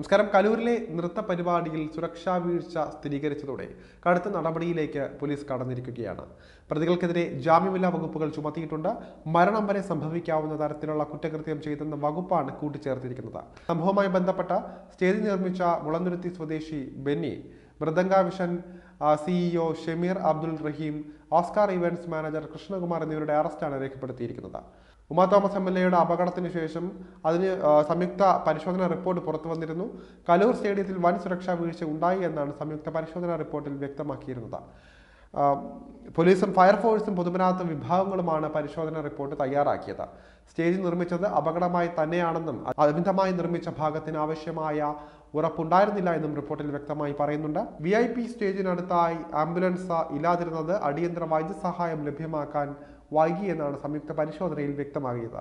നമസ്കാരം. കലൂരിലെ നൃത്ത പരിപാടിയിൽ സുരക്ഷാ വീഴ്ച സ്ഥിരീകരിച്ചതോടെ കടുത്ത നടപടിയിലേക്ക് പോലീസ് കടന്നിരിക്കുകയാണ്. പ്രതികൾക്കെതിരെ ജാമ്യമില്ലാ വകുപ്പുകൾ ചുമത്തിയിട്ടുണ്ട്. മരണം വരെ സംഭവിക്കാവുന്ന തരത്തിലുള്ള കുറ്റകൃത്യം ചെയ്തെന്ന വകുപ്പാണ് കൂട്ടിച്ചേർത്തിരിക്കുന്നത്. സംഭവവുമായി ബന്ധപ്പെട്ട സ്റ്റേജ് നിർമ്മിച്ച മുളന്തുരുത്തി സ്വദേശി Benny Mridangavision CEO Shameer Abdul Rahim Oscar events manager Krishnakumar എന്നിവരുടെ അറസ്റ്റാണ് രേഖപ്പെടുത്തിയിരിക്കുന്നത്. ഉമാ തോമസ് എം എൽ എയുടെ അപകടത്തിന് ശേഷം അതിന് സംയുക്ത പരിശോധനാ റിപ്പോർട്ട് പുറത്തു വന്നിരുന്നു. കലൂർ സ്റ്റേഡിയത്തിൽ വൻ സുരക്ഷാ വീഴ്ച ഉണ്ടായി എന്നാണ് സംയുക്ത പരിശോധനാ റിപ്പോർട്ടിൽ വ്യക്തമാക്കിയിരുന്നത്. പോലീസും ഫയർഫോഴ്സും പൊതുമരാമത്ത് വിഭാഗങ്ങളുമാണ് പരിശോധന റിപ്പോർട്ട് തയ്യാറാക്കിയത്. സ്റ്റേജ് നിർമ്മിച്ചത് അപകടമായി തന്നെയാണെന്നും അമിതമായി നിർമ്മിച്ച ഭാഗത്തിന് ആവശ്യമായ ഉറപ്പുണ്ടായിരുന്നില്ല എന്നും റിപ്പോർട്ടിൽ വ്യക്തമായി പറയുന്നുണ്ട്. വി ഐ പി സ്റ്റേജിനടുത്തായി ആംബുലൻസ് ഇല്ലാതിരുന്നത് അടിയന്തര വൈദ്യസഹായം ലഭ്യമാക്കാൻ വൈകി എന്നാണ് സംയുക്ത പരിശോധനയിൽ വ്യക്തമാകിയത്.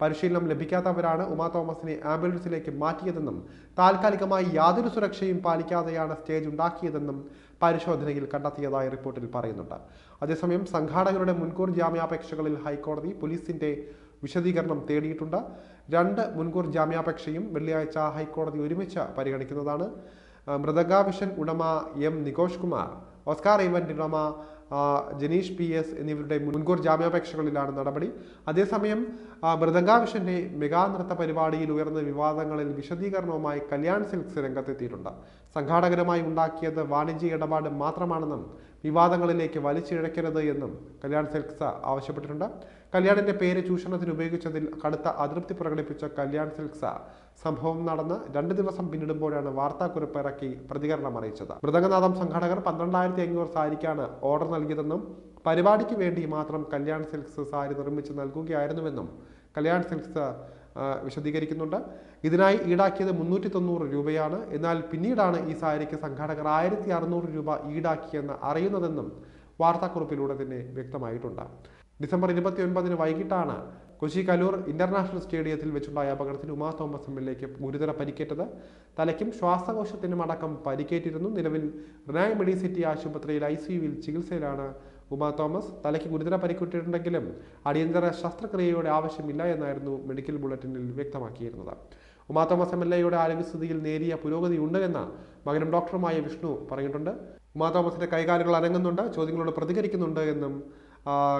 പരിശീലനം ലഭിക്കാത്തവരാണ് ഉമാ തോമസിനെ ആംബുലൻസിലേക്ക് മാറ്റിയതെന്നും താൽക്കാലികമായി യാതൊരു സുരക്ഷയും പാലിക്കാതെയാണ് സ്റ്റേജ് ഉണ്ടാക്കിയതെന്നും പരിശോധനയിൽ കണ്ടെത്തിയതായി റിപ്പോർട്ടിൽ പറയുന്നുണ്ട്. അതേസമയം സംഘാടകരുടെ മുൻകൂർ ജാമ്യാപേക്ഷകളിൽ ഹൈക്കോടതി പോലീസിന്റെ വിശദീകരണം തേടിയിട്ടുണ്ട്. രണ്ട് മുൻകൂർ ജാമ്യാപേക്ഷയും വെള്ളിയാഴ്ച ഹൈക്കോടതി ഒരുമിച്ച് പരിഗണിക്കുന്നതാണ്. മൃതകാവിഷൻ ഉടമ M Nikosh Kumar Oscar event ഉടമ ജനീഷ് പി എസ് എന്നിവരുടെ മുൻകൂർ ജാമ്യാപേക്ഷകളിലാണ് നടപടി. അതേസമയം മൃദംഗാവിഷന്റെ മെഗാ നൃത്ത പരിപാടിയിൽ ഉയർന്ന വിവാദങ്ങളിൽ വിശദീകരണവുമായി കല്യാൺ സിൽക്സ് രംഗത്തെത്തിയിട്ടുണ്ട്. സംഘാടകരുമായി ഉണ്ടാക്കിയത് വാണിജ്യ ഇടപാട് മാത്രമാണെന്നും വിവാദങ്ങളിലേക്ക് വലിച്ചിഴക്കരുത് എന്നും കല്യാൺ സിൽക്സ ആവശ്യപ്പെട്ടിട്ടുണ്ട്. കല്യാണിന്റെ പേര് ചൂഷണത്തിന് ഉപയോഗിച്ചതിൽ കടുത്ത അതൃപ്തി പ്രകടിപ്പിച്ച കല്യാൺ സിൽക്സ സംഭവം നടന്ന് രണ്ട് ദിവസം പിന്നിടുമ്പോഴാണ് വാർത്താക്കുറിപ്പ് ഇറക്കി പ്രതികരണം അറിയിച്ചത്. മൃദംഗനാഥം സംഘാടകർ പന്ത്രണ്ടായിരത്തി അഞ്ഞൂറ് സാരിക്കാണ് ഓർഡർ നൽകിയതെന്നും പരിപാടിക്ക് വേണ്ടി മാത്രം കല്യാൺ സിൽക്സ് സാരി നിർമ്മിച്ച് നൽകുകയായിരുന്നുവെന്നും കല്യാൺ സിൽക്സ് വിശദീകരിക്കുന്നുണ്ട്. ഇതിനായി ഈടാക്കിയത് മുന്നൂറ്റി തൊണ്ണൂറ് രൂപയാണ്. എന്നാൽ പിന്നീടാണ് ഈ സാരിക്ക് സംഘാടകർ ആയിരത്തി അറുന്നൂറ് രൂപ ഈടാക്കിയെന്ന് അറിയുന്നതെന്നും വാർത്താക്കുറിപ്പിലൂടെ തന്നെ വ്യക്തമായിട്ടുണ്ട്. ഡിസംബർ ഇരുപത്തി ഒൻപതിന് വൈകിട്ടാണ് കൊച്ചി കലൂർ ഇന്റർനാഷണൽ സ്റ്റേഡിയത്തിൽ വെച്ചുണ്ടായ അപകടത്തിൽ ഉമാ തോമസ് എം എൽ എക്ക് ഗുരുതര പരിക്കേറ്റത്. തലയ്ക്കും ശ്വാസകോശത്തിനും അടക്കം പരിക്കേറ്റിരുന്നു. നിലവിൽ റിനായ് മെഡിസിറ്റി ആശുപത്രിയിൽ ഐ സിയുവിൽ ചികിത്സയിലാണ് ഉമാ തോമസ് തലയ്ക്ക് ഗുരുതര പരിക്കുറ്റിട്ടുണ്ടെങ്കിലും അടിയന്തര ശസ്ത്രക്രിയയുടെ ആവശ്യമില്ല എന്നായിരുന്നു മെഡിക്കൽ ബുള്ളറ്റിനിൽ വ്യക്തമാക്കിയിരുന്നത്. ഉമാ തോമസ് എം എൽ എയുടെ ആരോഗ്യസ്ഥിതിയിൽ നേരിയ പുരോഗതി ഉണ്ട് എന്ന് മകനും ഡോക്ടറുമായ വിഷ്ണു പറഞ്ഞിട്ടുണ്ട്. ഉമാ തോമസിന്റെ കൈകാലുകൾ അനങ്ങുന്നുണ്ട് ചോദ്യങ്ങളോട് പ്രതികരിക്കുന്നുണ്ട് എന്നും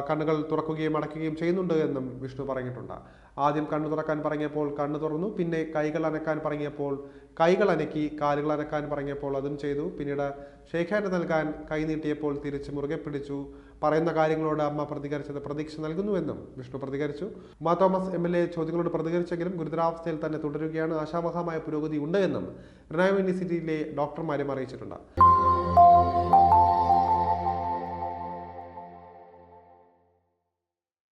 കണ്ണുകൾ തുറക്കുകയും അടക്കുകയും ചെയ്യുന്നുണ്ട് എന്നും വിഷ്ണു പറഞ്ഞിട്ടുണ്ട്. ആദ്യം കണ്ണു തുറക്കാൻ പറഞ്ഞപ്പോൾ കണ്ണു തുറന്നു പിന്നെ കൈകൾ അനക്കാൻ പറഞ്ഞപ്പോൾ കൈകൾ അനക്കി കാലുകൾ അനക്കാൻ പറഞ്ഞപ്പോൾ അതും ചെയ്തു. പിന്നീട് ഹാൻഡ് നൽകാൻ കൈ നീട്ടിയപ്പോൾ തിരിച്ച് മുറുകെ പിടിച്ചു. പറയുന്ന കാര്യങ്ങളോട് അമ്മ പ്രതികരിച്ചത് പ്രതീക്ഷ നൽകുന്നുവെന്നും വിഷ്ണു പ്രതികരിച്ചു. Uma Thomas M L A ചോദ്യങ്ങളോട് പ്രതികരിച്ചെങ്കിലും ഗുരുതരാവസ്ഥയിൽ തന്നെ തുടരുകയാണ്. ആശാവഹമായ പുരോഗതി ഉണ്ട് എന്നും റിനായ് യൂണിവേഴ്സിറ്റിയിലെ ഡോക്ടർമാരും അറിയിച്ചിട്ടുണ്ട്.